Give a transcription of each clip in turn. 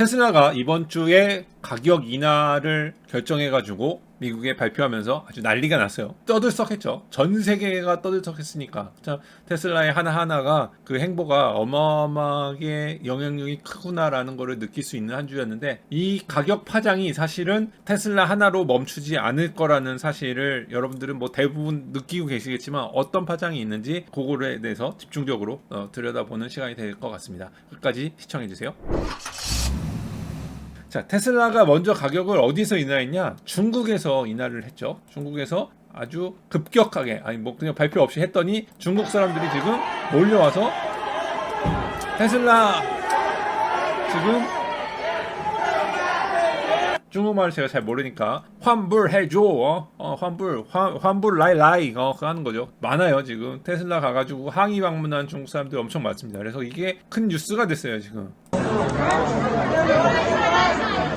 테슬라가 이번 주에 가격 인하를 결정해가지고 미국에 발표하면서 아주 난리가 났어요. 떠들썩했죠. 전 세계가 떠들썩했으니까. 자, 테슬라의 하나하나가 그 행보가 어마어마하게 영향력이 크구나라는 거를 느낄 수 있는 한 주였는데 이 가격 파장이 사실은 테슬라 하나로 멈추지 않을 거라는 사실을 여러분들은 뭐 대부분 느끼고 계시겠지만 어떤 파장이 있는지 그거에 대해서 집중적으로 어, 들여다보는 시간이 될 것 같습니다. 끝까지 시청해 주세요. 자, 테슬라가 먼저 가격을 어디서 인하했냐? 중국에서 인하를 했죠. 중국에서 아주 급격하게 아니 뭐 그냥 발표 없이 했더니 중국 사람들이 지금 몰려와서 테슬라 지금 중국말을 제가 잘 모르니까 환불해줘. 어, 어 환불 환, 환불 라이 라이 어 그거 하는 거죠. 많아요 지금. 테슬라 가가지고 항의 방문한 중국 사람들 엄청 많습니다. 그래서 이게 큰 뉴스가 됐어요 지금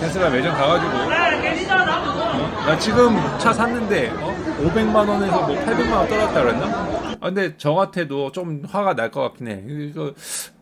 테슬라 매장 가가지고 어? 나 지금 차 샀는데 어? 500만 원에서 뭐 800만 원 떨어졌다 그랬나? 아, 근데 저 같아도 좀 화가 날 것 같긴 해. 이거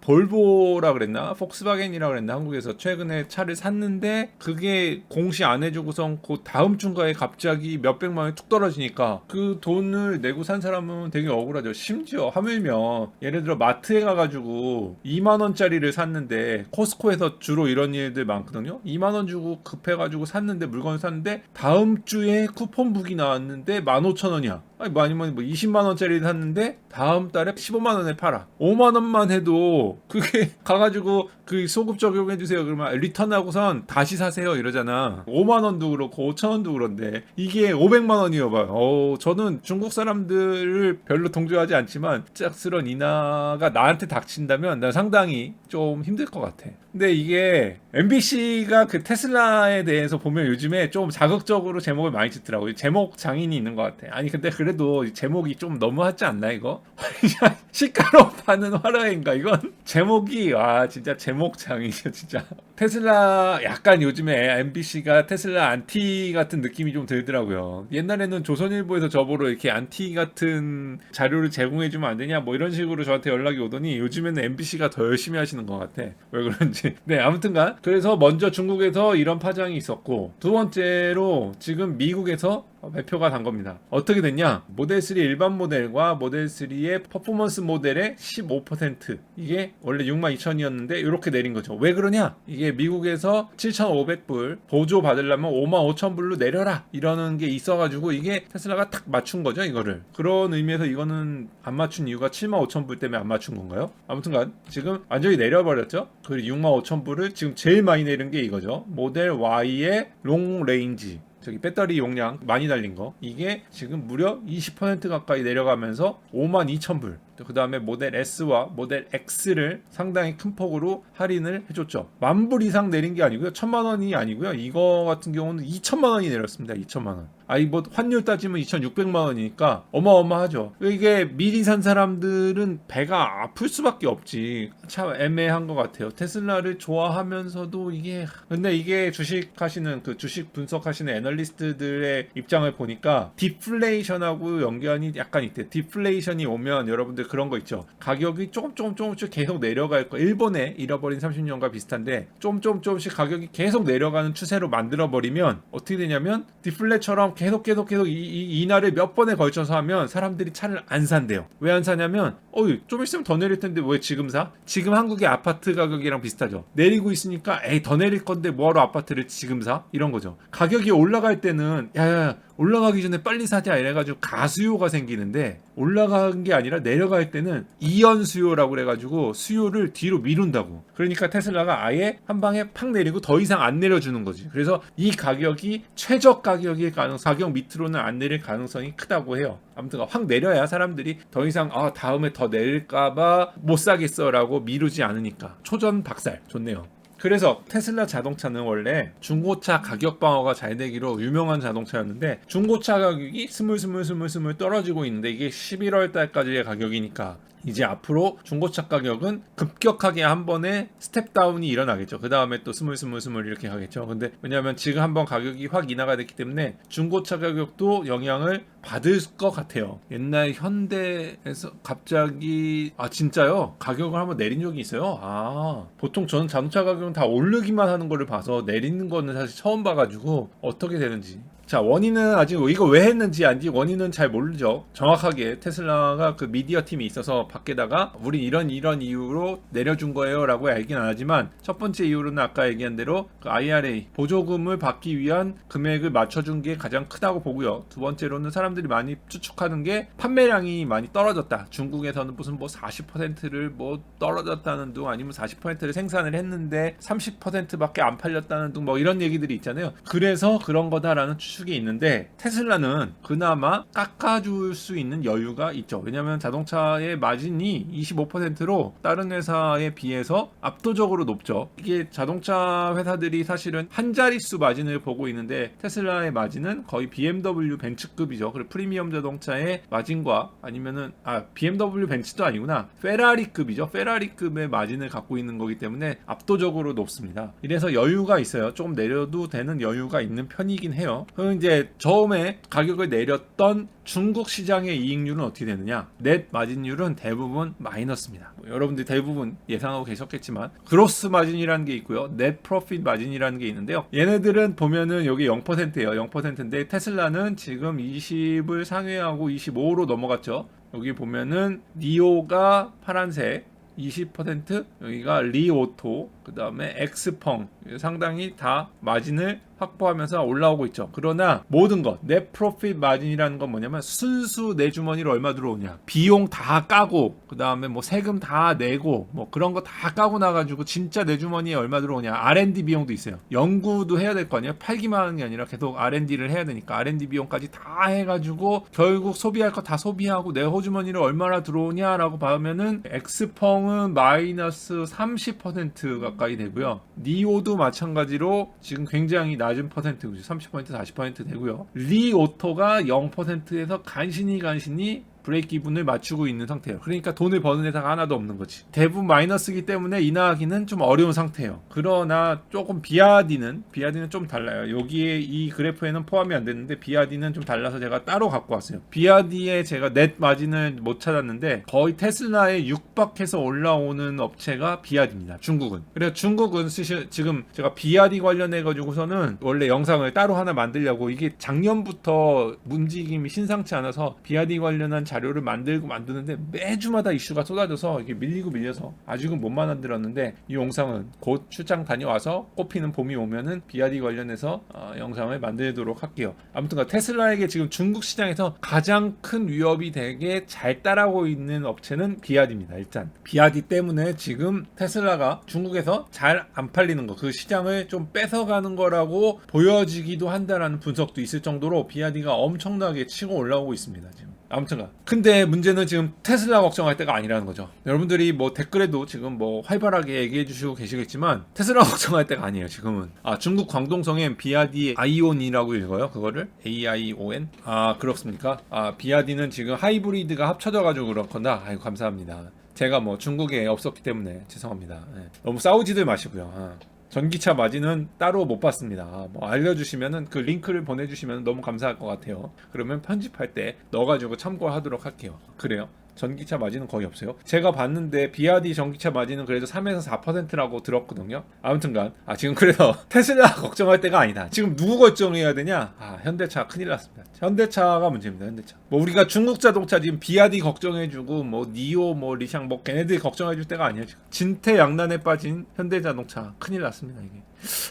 볼보라 그랬나? 폭스바겐이라 그랬나? 한국에서 최근에 차를 샀는데 그게 공시 안 해주고선 그 다음 주인가에 갑자기 몇 백만 원이 툭 떨어지니까 그 돈을 내고 산 사람은 되게 억울하죠. 심지어 하물며 예를 들어 마트에 가가지고 2만 원짜리를 샀는데 코스코에서 주로 이런 일들 많거든요. 2만 원 주고 급해가지고 샀는데 물건을 샀는데 다음 주에 쿠폰 북이 나왔는데 15,000원이야. 아니 뭐 아니면 뭐 20만 원짜리 샀는데 다음 달에 15만 원에 팔아. 5만 원만 해도 그게 가가지고 그 소급 적용해 주세요. 그러면 리턴하고선 다시 사세요 이러잖아. 5만 원도 그렇고 5천 원도 그런데 이게 500만 원이요 봐요. 어, 저는 중국 사람들을 별로 동조하지 않지만 짝스런 인하가 나한테 닥친다면 나 상당히 좀 힘들 것 같아. 근데 이게 MBC가 그 테슬라에 대해서 보면 요즘에 좀 자극적으로 제목을 많이 짓더라고요. 제목 장인이 있는 것 같아. 아니 근데 그래도 이 제목이 좀 너무하지 않나 이거? 시가로 파는 화라인가 이건? 제목이 와 진짜 제목 장이죠 진짜. 테슬라 약간 요즘에 MBC가 테슬라 안티 같은 느낌이 좀 들더라고요. 옛날에는 조선일보에서 저보러 이렇게 안티 같은 자료를 제공해주면 안 되냐 뭐 이런 식으로 저한테 연락이 오더니 요즘에는 MBC가 더 열심히 하시는 것 같아. 왜 그런지. 네 아무튼간 그래서 먼저 중국에서 이런 파장이 있었고 두 번째로 지금 미국에서 발표가 단 겁니다. 어떻게 됐냐? 모델 3 일반 모델과 모델 3의 퍼포먼스 모델의 15% 이게 원래 62,000이었는데 이렇게 내린 거죠. 왜 그러냐? 이게 미국에서 7,500불 보조 받으려면 55,000불로 내려라 이러는 게 있어가지고 이게 테슬라가 탁 맞춘 거죠 이거를. 그런 의미에서 이거는 안 맞춘 이유가 75,000불 때문에 안 맞춘 건가요? 아무튼간 지금 완전히 내려버렸죠. 그리고 65,000불을 지금 제일 많이 내린 게 이거죠. 모델 Y의 롱 레인지 저기 배터리 용량 많이 달린 거. 이게 지금 무려 20% 가까이 내려가면서 52,000불 그 다음에 모델 S와 모델 X를 상당히 큰 폭으로 할인을 해줬죠. 만불 이상 내린 게 아니고요. 천만 원이 아니고요. 이거 같은 경우는 2천만 원이 내렸습니다. 2천만 원. 아이 뭐 환율 따지면 2,600만 원이니까 어마어마하죠. 이게 미리 산 사람들은 배가 아플 수밖에 없지. 참 애매한 것 같아요. 테슬라를 좋아하면서도 이게 근데 이게 주식 하시는 그 주식 분석하시는 애널리스트들의 입장을 보니까 디플레이션하고 연관이 약간 있대. 디플레이션이 오면 여러분들 그런 거 있죠. 가격이 조금 조금 조금씩 계속 내려갈 거. 일본의 잃어버린 30년과 비슷한데 좀좀 조금씩 가격이 계속 내려가는 추세로 만들어 버리면 어떻게 되냐면 디플레처럼 계속 계속 계속 이, 이 인하를 몇 번에 걸쳐서 하면 사람들이 차를 안 산대요. 왜 안 사냐면 어이 좀 있으면 더 내릴 텐데 왜 지금 사? 지금 한국의 아파트 가격이랑 비슷하죠. 내리고 있으니까 에이 더 내릴 건데 뭐하러 아파트를 지금 사? 이런 거죠. 가격이 올라갈 때는 야야 올라가기 전에 빨리 사자 이래가지고 가수요가 생기는데 올라간 게 아니라 내려갈 때는 이연 수요라고 그래가지고 수요를 뒤로 미룬다고. 그러니까 테슬라가 아예 한 방에 팍 내리고 더 이상 안 내려주는 거지. 그래서 이 가격이 최저 가격일 가능 가격 밑으로는 안 내릴 가능성이 크다고 해요. 아무튼 확 내려야 사람들이 더 이상 아 다음에 더 내릴까봐 못 사겠어라고 미루지 않으니까. 초전 박살. 좋네요 그래서 테슬라 자동차는 원래 중고차 가격 방어가 잘 되기로 유명한 자동차였는데 중고차 가격이 스물스물스물스물 떨어지고 있는데 이게 11월 달까지의 가격이니까 이제 앞으로 중고차 가격은 급격하게 한 번에 스텝 다운이 일어나겠죠. 그 다음에 또 스물 스물 스물 이렇게 가겠죠. 근데 왜냐하면 지금 한번 가격이 확 인하가 됐기 때문에 중고차 가격도 영향을 받을 것 같아요. 옛날 현대에서 갑자기 아 진짜요? 가격을 한번 내린 적이 있어요. 아 보통 저는 자동차 가격은 다 오르기만 하는 거를 봐서 내리는 거는 사실 처음 봐가지고 어떻게 되는지 자 원인은 아직 이거 왜 했는지 아닌지 원인은 잘 모르죠. 정확하게 테슬라가 그 미디어 팀이 있어서 밖에다가 우리 이런 이런 이유로 내려준 거예요 라고 알긴 안 하지만 첫 번째 이유로는 아까 얘기한 대로 그 IRA 보조금을 받기 위한 금액을 맞춰준 게 가장 크다고 보고요. 두 번째로는 사람들이 많이 추측하는 게 판매량이 많이 떨어졌다. 중국에서는 무슨 뭐 40%를 뭐 떨어졌다는 둥 아니면 40%를 생산을 했는데 30%밖에 안 팔렸다는 둥 뭐 이런 얘기들이 있잖아요. 그래서 그런 거다라는 추측 이 있는데 테슬라는 그나마 깎아줄 수 있는 여유가 있죠. 왜냐하면 자동차의 마진이 25%로 다른 회사에 비해서 압도적으로 높죠. 이게 자동차 회사들이 사실은 한 자릿수 마진을 보고 있는데 테슬라의 마진은 거의 BMW 벤츠급이죠. 그리고 프리미엄 자동차의 마진과 아니면은 아 BMW 벤츠도 아니구나 페라리급이죠. 페라리급의 마진을 갖고 있는 거기 때문에 압도적으로 높습니다. 이래서 여유가 있어요. 조금 내려도 되는 여유가 있는 편이긴 해요. 그럼 이제 처음에 가격을 내렸던 중국 시장의 이익률은 어떻게 되느냐? 넷 마진율은 대부분 마이너스입니다. 뭐 여러분들 대부분 예상하고 계셨겠지만 그로스 마진이라는 게 있고요. 넷 프로핏 마진이라는 게 있는데요. 얘네들은 보면은 여기 0%예요. 0%인데 테슬라는 지금 20을 상회하고 25로 넘어갔죠. 여기 보면은 니오가 파란색 20% 여기가 리오토 그 다음에 엑스펑 상당히 다 마진을 확보하면서 올라오고 있죠. 그러나 모든 것, 넷 프로핏 마진이라는 건 뭐냐면 순수 내 주머니로 얼마 들어오냐. 비용 다 까고, 그 다음에 뭐 세금 다 내고, 뭐 그런 거 다 까고 나 가지고 진짜 내 주머니에 얼마 들어오냐. R&D 비용도 있어요. 연구도 해야 될 거 아니에요. 팔기만 하는 게 아니라 계속 R&D를 해야 되니까 R&D 비용까지 다 해 가지고 결국 소비할 거 다 소비하고 내 호주머니로 얼마나 들어오냐라고 봐면은 엑스펑은 마이너스 30% 가까이 되고요. 니오도 마찬가지로 지금 굉장히 낮은 퍼센트, 30% 40% 되고요. 리오토가 0%에서 간신히 간신히 브레이크 기분을 맞추고 있는 상태예요. 그러니까 돈을 버는 회사가 하나도 없는 거지. 대부분 마이너스기 때문에 인하하기는 좀 어려운 상태예요. 그러나 조금 비아디는 비아디는 좀 달라요. 여기에 이 그래프에는 포함이 안 됐는데 비아디는 좀 달라서 제가 따로 갖고 왔어요. 비아디에 제가 넷 마진을 못 찾았는데 거의 테슬라에 육박해서 올라오는 업체가 비아디입니다. 중국은. 그래서 중국은 지금 제가 비아디 관련해 가지고서는 원래 영상을 따로 하나 만들려고 이게 작년부터 움직임이 신상치 않아서 비아디 관련한 자료를 만들고 만드는데 매주마다 이슈가 쏟아져서 이게 밀리고 밀려서 아직은 못 만들었는데 이 영상은 곧 출장 다녀와서 꼽히는 봄이 오면은 비아디 관련해서 어, 영상을 만들도록 할게요. 아무튼 테슬라에게 지금 중국 시장에서 가장 큰 위협이 되게 잘 따라오고 있는 업체는 비아디입니다. 일단 비아디 때문에 지금 테슬라가 중국에서 잘 안 팔리는 거 그 시장을 좀 뺏어가는 거라고 보여지기도 한다라는 분석도 있을 정도로 비아디가 엄청나게 치고 올라오고 있습니다. 지금. 아무튼가. 근데 문제는 지금 테슬라 걱정할 때가 아니라는 거죠. 여러분들이 뭐 댓글에도 지금 뭐 활발하게 얘기해 주시고 계시겠지만 테슬라 걱정할 때가 아니에요. 지금은. 아 중국 광동성엔 비아디 아이온이라고 읽어요. 그거를 A I O N. 아 그렇습니까? 아 비아디는 지금 하이브리드가 합쳐져 가지고 그렇구나. 아이고 감사합니다. 제가 뭐 중국에 없었기 때문에 죄송합니다. 네. 너무 싸우지들 마시고요. 아. 전기차 마진은 따로 못 봤습니다. 뭐 알려주시면은 그 링크를 보내주시면 너무 감사할 것 같아요. 그러면 편집할 때 넣어가지고 참고하도록 할게요. 그래요? 전기차 마진은 거의 없어요. 제가 봤는데 비아디 전기차 마진은 그래도 3에서 4%라고 들었거든요. 아무튼간 아 지금 그래서 테슬라 걱정할 때가 아니다. 지금 누구 걱정해야 되냐? 아 현대차 큰일 났습니다. 현대차가 문제입니다. 현대차. 뭐 우리가 중국 자동차 지금 비아디 걱정해주고 뭐 니오 뭐 리샹 뭐 걔네들이 걱정해줄 때가 아니에요. 지금 진퇴양난에 빠진 현대자동차 큰일 났습니다 이게.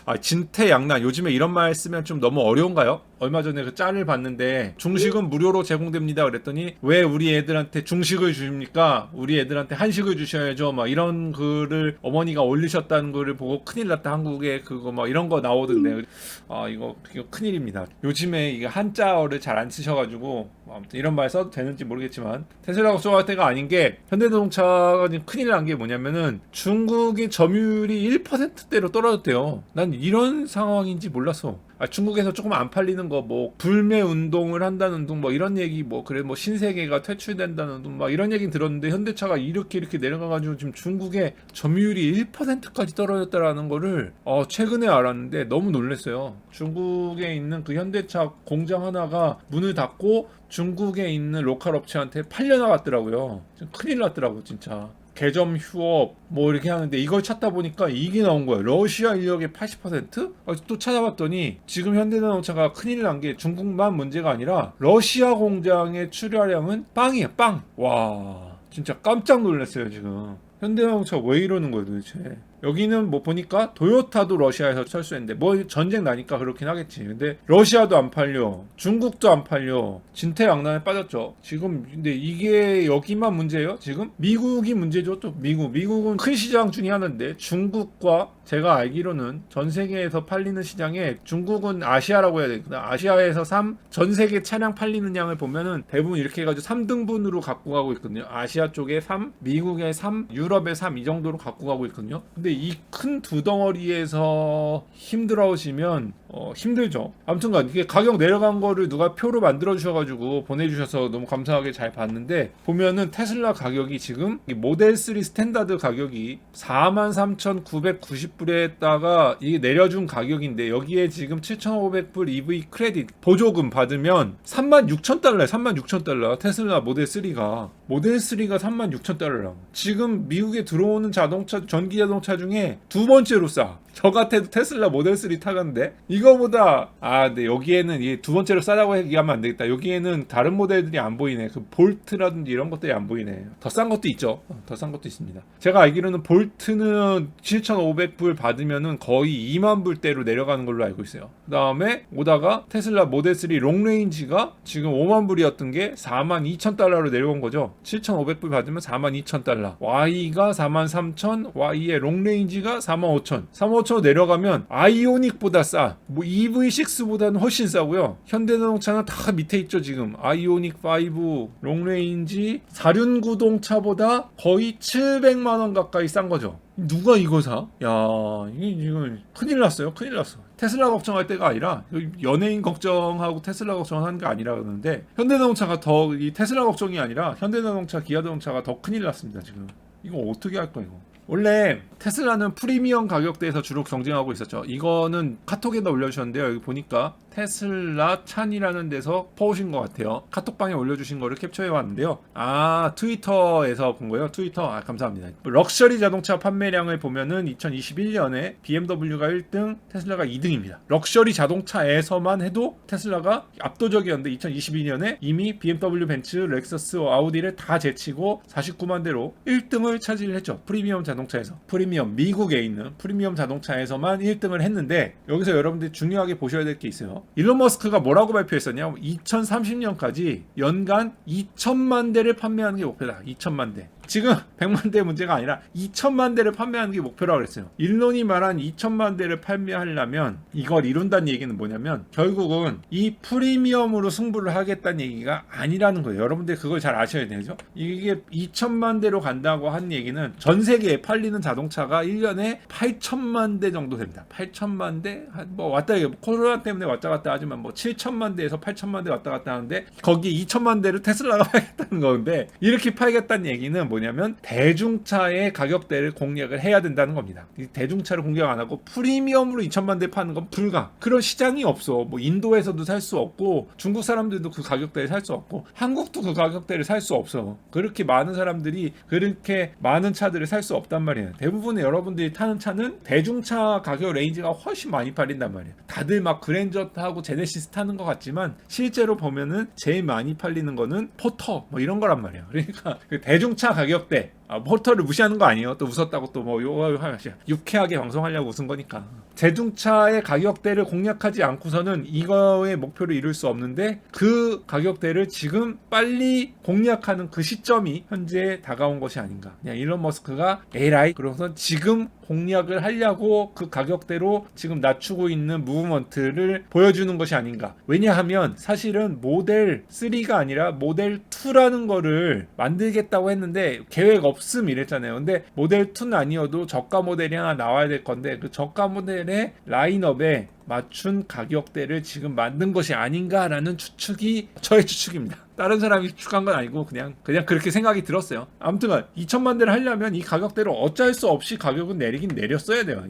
아 진퇴양난 요즘에 이런 말 쓰면 좀 너무 어려운가요? 얼마 전에 그 짤을 봤는데 중식은 무료로 제공됩니다 그랬더니 왜 우리 애들한테 중식을 주십니까? 우리 애들한테 한식을 주셔야죠. 막 이런 글을 어머니가 올리셨다는 거를 보고 큰일 났다 한국에 그거 막 이런 거 나오던데 아 이거 이거 큰일입니다. 요즘에 이게 한자어를 잘 안 쓰셔가지고 뭐 아무튼 이런 말 써도 되는지 모르겠지만 테슬라 걱정할 때가 아닌 게 현대자동차가 지금 큰일 난 게 뭐냐면은 중국의 점유율이 1%대로 떨어졌대요. 난 이런 상황인지 몰랐어. 아, 중국에서 조금 안 팔리는 거 뭐 불매 운동을 한다는 둥 뭐 이런 얘기 뭐 그래 뭐 신세계가 퇴출된다는 둥 막 이런 얘기 들었는데 현대차가 이렇게 이렇게 내려가가지고 지금 중국의 점유율이 1%까지 떨어졌다라는 거를 어, 최근에 알았는데 너무 놀랐어요. 중국에 있는 그 현대차 공장 하나가 문을 닫고 중국에 있는 로컬 업체한테 팔려 나갔더라고요. 지금 큰일 났더라고 진짜. 개점 휴업 뭐 이렇게 하는데 이걸 찾다 보니까 이게 나온 거예요. 러시아 인력의 80%? 아, 또 찾아봤더니 지금 현대자동차가 큰일 난 게 중국만 문제가 아니라 러시아 공장의 출하량은 빵이에요. 빵. 와 진짜 깜짝 놀랐어요 지금. 현대자동차 왜 이러는 거예요 도대체? 여기는 뭐 보니까 도요타도 러시아에서 철수했는데 뭐 전쟁 나니까 그렇긴 하겠지. 근데 러시아도 안 팔려, 중국도 안 팔려, 진퇴양난에 빠졌죠. 지금 근데 이게 여기만 문제예요? 지금 미국이 문제죠. 또 미국, 미국은 큰 시장 중에 하나인데 중국과 제가 알기로는 전 세계에서 팔리는 시장에 중국은 아시아라고 해야 되겠구나. 아시아에서 3, 전 세계 차량 팔리는 양을 보면은 대부분 이렇게 해가지고 3등분으로 갖고 가고 있거든요. 아시아 쪽에 3, 미국에 3, 유럽에 3 이 정도로 갖고 가고 있거든요. 근데 이 큰 두 덩어리에서 힘들어오시면 어, 힘들죠. 아무튼간 이게 가격 내려간 거를 누가 표로 만들어 주셔가지고 보내주셔서 너무 감사하게 잘 봤는데 보면은 테슬라 가격이 지금 이 모델 3 스탠다드 가격이 43,990불에다가 이게 내려준 가격인데 여기에 지금 7,500불 EV 크레딧 보조금 받으면 36,000달러에 36,000달러 테슬라 모델 3가 모델 3가 36,000달러 지금 미국에 들어오는 자동차 전기 자동차 중에 두 번째로 싸. 저 같아도 테슬라 모델 3 타건데 이 거보다 아 근데 여기에는 이 두 번째로 싸다고 얘기하면 안 되겠다. 여기에는 다른 모델들이 안 보이네. 그 볼트라든지 이런 것들이 안 보이네. 더 싼 것도 있죠. 더 싼 것도 있습니다. 제가 알기로는 볼트는 7,500불 받으면은 거의 2만 불대로 내려가는 걸로 알고 있어요. 그 다음에 오다가 테슬라 모델 3 롱레인지가 지금 5만 불이었던 게 4만 2천 달러로 내려온 거죠. 7,500불 받으면 4만 2천 달러. Y가 4만 3천 Y의 롱레인지가 4만 5천. 3만 5천 내려가면 아이오닉보다 싸. 뭐 EV6보다는 훨씬 싸고요. 현대자동차는 다 밑에 있죠 지금. 아이오닉 5, 롱레인지, 사륜구동차보다 거의 700만 원 가까이 싼 거죠. 누가 이거 사? 야, 이게 지금 큰일 났어요. 큰일 났어. 테슬라 걱정할 때가 아니라 연예인 걱정하고 테슬라 걱정하는 게 아니라 그러는데 현대자동차가 더 이 테슬라 걱정이 아니라 현대자동차, 기아자동차가 더 큰일 났습니다 지금. 이거 어떻게 할 이거? 원래 테슬라는 프리미엄 가격대에서 주로 경쟁하고 있었죠. 이거는 카톡에다 올려주셨는데요. 여기 보니까 테슬라 찬이라는 데서 퍼오신 것 같아요. 카톡방에 올려주신 거를 캡처해 왔는데요. 아 트위터에서 본 거예요. 트위터 아 감사합니다. 럭셔리 자동차 판매량을 보면은 2021년에 BMW가 1등, 테슬라가 2등입니다. 럭셔리 자동차에서만 해도 테슬라가 압도적이었는데 2022년에 이미 BMW, 벤츠, 렉서스, 아우디를 다 제치고 49만 대로 1등을 차지했죠. 프리미엄 자동차에서 프리미엄 미국에 있는 프리미엄 자동차에서만 1등을 했는데 여기서 여러분들이 중요하게 보셔야 될 게 있어요. 일론 머스크가 뭐라고 발표했었냐? 2030년까지 연간 2천만 대를 판매하는 게 목표다. 2천만 대. 지금 100만 대 문제가 아니라 2천만 대를 판매하는 게 목표라고 그랬어요. 일론이 말한 2천만 대를 판매하려면 이걸 이룬다는 얘기는 뭐냐면 결국은 이 프리미엄으로 승부를 하겠다는 얘기가 아니라는 거예요. 여러분들 그걸 잘 아셔야 되죠. 이게 2천만 대로 간다고 한 얘기는 전 세계에 팔리는 자동차가 1년에 8천만 대 정도 됩니다. 8천만 대? 뭐 왔다 뭐 코로나 때문에 왔다 갔다 하지만 뭐 7천만 대에서 8천만 대 왔다 갔다 하는데 거기 2천만 대를 테슬라가 팔겠다는 건데 이렇게 팔겠다는 얘기는 뭐 냐면 대중차의 가격대를 공략을 해야 된다는 겁니다. 이 대중차를 공략 안 하고 프리미엄으로 2천만 대 파는 건 불가. 그런 시장이 없어. 뭐 인도에서도 살 수 없고 중국 사람들도 그 가격대를 살 수 없고 한국도 그 가격대를 살 수 없어. 그렇게 많은 사람들이 그렇게 많은 차들을 살 수 없단 말이에요. 대부분의 여러분들이 타는 차는 대중차 가격 레인지가 훨씬 많이 팔린단 말이에요. 다들 막 그랜저 타고 제네시스 타는 것 같지만 실제로 보면은 제일 많이 팔리는 거는 포터 뭐 이런 거란 말이에요. 그러니까 그 대중차 가격 대 아, 포터를 무시하는 거 아니에요. 또 웃었다고 또뭐 요거 유쾌하게 방송하려고 웃은 거니까. 대중차의 가격대를 공략하지 않고서는 이거의 목표를 이룰 수 없는데 그 가격대를 지금 빨리 공략하는 그 시점이 현재 다가온 것이 아닌가. 그냥 일론 머스크가 에라이 그러고선 지금 공략을 하려고 그 가격대로 지금 낮추고 있는 무브먼트를 보여주는 것이 아닌가. 왜냐하면 사실은 모델 3가 아니라 모델 2라는 거를 만들겠다고 했는데 계획 없음 이랬잖아요. 근데 모델 2는 아니어도 저가 모델이 하나 나와야 될 건데 그 저가 모델의 라인업에 맞춘 가격대를 지금 만든 것이 아닌가라는 추측이 저의 추측입니다. 다른 사람이 추측한 건 아니고 그냥 그냥 그렇게 생각이 들었어요. 아무튼간 2천만 대를 하려면 이 가격대로 어쩔 수 없이 가격은 내리긴 내렸어야 돼요.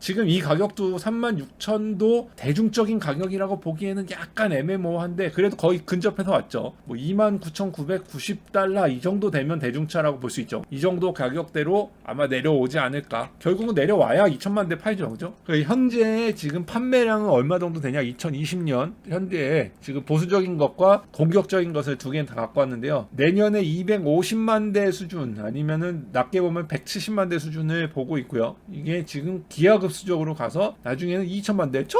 지금 이 가격도 3만 6천도 대중적인 가격이라고 보기에는 약간 애매모호한데 그래도 거의 근접해서 왔죠. 뭐 2만 9,990달러 이 정도 되면 대중차라고 볼 수 있죠. 이 정도 가격대로 아마 내려오지 않을까. 결국은 내려와야 2천만 대 팔죠, 그죠? 그 현재 지금 판매 량은 얼마 정도 되냐? 2020년 현재 지금 보수적인 것과 공격적인 것을 두 개는 다 갖고 왔는데요. 내년에 250만 대 수준 아니면은 낮게 보면 170만 대 수준을 보고 있고요. 이게 지금 기하급수적으로 가서 나중에는 2천만 대, 저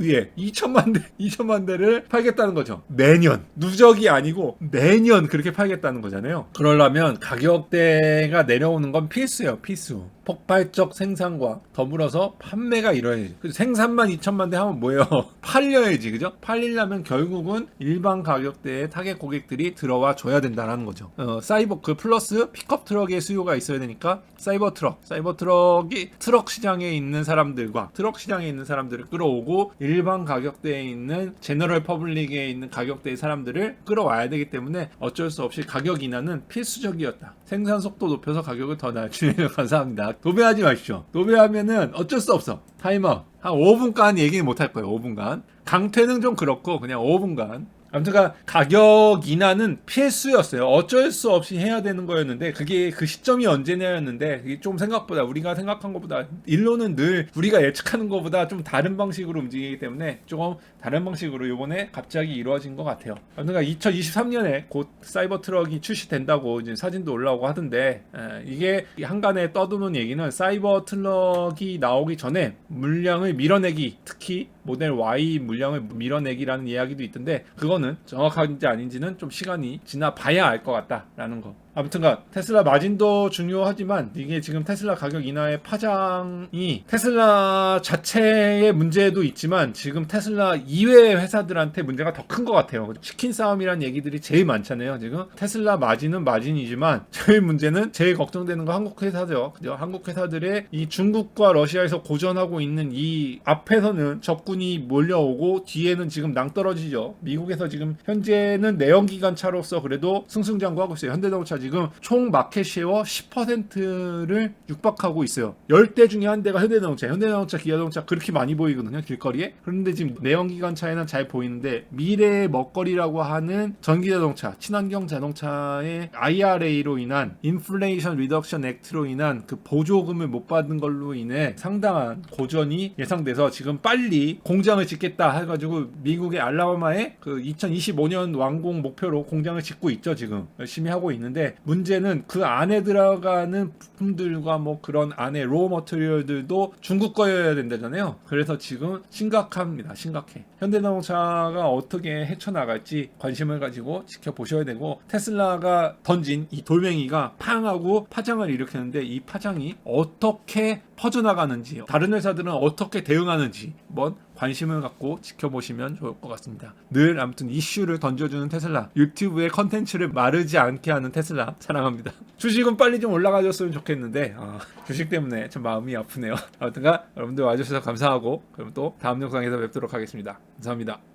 위에 2천만 대, 2천만 대를 팔겠다는 거죠. 내년 누적이 아니고 내년 그렇게 팔겠다는 거잖아요. 그러려면 가격대가 내려오는 건 필수예요, 필수. 폭발적 생산과 더불어서 판매가 이뤄야지. 그 생산만 2천만 대 하면 뭐예요? 팔려야지, 그죠? 팔리려면 결국은 일반 가격대에 타겟 고객들이 들어와 줘야 된다는 거죠. 어, 사이버 그 플러스 픽업 트럭의 수요가 있어야 되니까 사이버 트럭, 사이버 트럭이 트럭 시장에 있는 사람들과 트럭 시장에 있는 사람들을 끌어오고 일반 가격대에 있는 제너럴 퍼블릭에 있는 가격대의 사람들을 끌어와야 되기 때문에 어쩔 수 없이 가격 인하는 필수적이었다. 생산 속도 높여서 가격을 더 낮추면 감사합니다. 도배하지 마십시오. 도배하면은 어쩔 수 없어. 타이머 한 5분간 얘기는 못할 거예요. 5분간. 강퇴는 좀 그렇고 그냥 5분간. 아무튼가 가격 인하는 필수였어요. 어쩔 수 없이 해야 되는 거였는데 그게 그 시점이 언제냐였는데 그게 좀 생각보다 우리가 생각한 것보다 일로는 늘 우리가 예측하는 것보다 좀 다른 방식으로 움직이기 때문에 조금 다른 방식으로 이번에 갑자기 이루어진 것 같아요. 아무튼가 2023년에 곧 사이버 트럭이 출시된다고 이제 사진도 올라오고 하던데 에, 이게 한간에 떠도는 얘기는 사이버 트럭이 나오기 전에 물량을 밀어내기 특히 모델 Y 물량을 밀어내기라는 이야기도 있던데 그거는 정확한지 아닌지는 좀 시간이 지나 봐야 알 것 같다라는 거. 아무튼간 테슬라 마진도 중요하지만 이게 지금 테슬라 가격 인하의 파장이 테슬라 자체의 문제도 있지만 지금 테슬라 이외의 회사들한테 문제가 더 큰 것 같아요. 치킨 싸움이란 얘기들이 제일 많잖아요. 지금 테슬라 마진은 마진이지만 제일 문제는 제일 걱정되는 건 한국 회사죠. 그죠? 한국 회사들의 이 중국과 러시아에서 고전하고 있는 이 앞에서는 적군이 몰려오고 뒤에는 지금 낭떨어지죠. 미국에서 지금 현재는 내연기관 차로서 그래도 승승장구하고 있어요. 현대자동차 지금 총 마켓쉐어 10%를 육박하고 있어요. 10대 중에 한 대가 현대자동차, 현대자동차, 기아자동차 그렇게 많이 보이거든요. 길거리에. 그런데 지금 내연기관 차에는 잘 보이는데 미래의 먹거리라고 하는 전기자동차, 친환경 자동차의 IRA로 인한 인플레이션 리덕션 액트로 인한 그 보조금을 못 받은 걸로 인해 상당한 고전이 예상돼서 지금 빨리 공장을 짓겠다 해가지고 미국의 알라바마에 그 2025년 완공 목표로 공장을 짓고 있죠 지금 열심히 하고 있는데 문제는 그 안에 들어가는 부품들과 뭐 그런 안에 로우 머터리얼들도 중국 거여야 된다잖아요. 그래서 지금 심각합니다. 심각해. 현대자동차가 어떻게 헤쳐나갈지 관심을 가지고 지켜보셔야 되고 테슬라가 던진 이 돌멩이가 팡하고 파장을 일으키는데 이 파장이 어떻게 퍼져나가는지 다른 회사들은 어떻게 대응하는지 한번 관심을 갖고 지켜보시면 좋을 것 같습니다. 늘 아무튼 이슈를 던져주는 테슬라 유튜브에 컨텐츠를 마르지 않게 하는 테슬라 사랑합니다. 주식은 빨리 좀 올라가줬으면 좋겠는데 아, 주식 때문에 좀 마음이 아프네요. 아무튼가 여러분들 와주셔서 감사하고 그럼 또 다음 영상에서 뵙도록 하겠습니다. 감사합니다.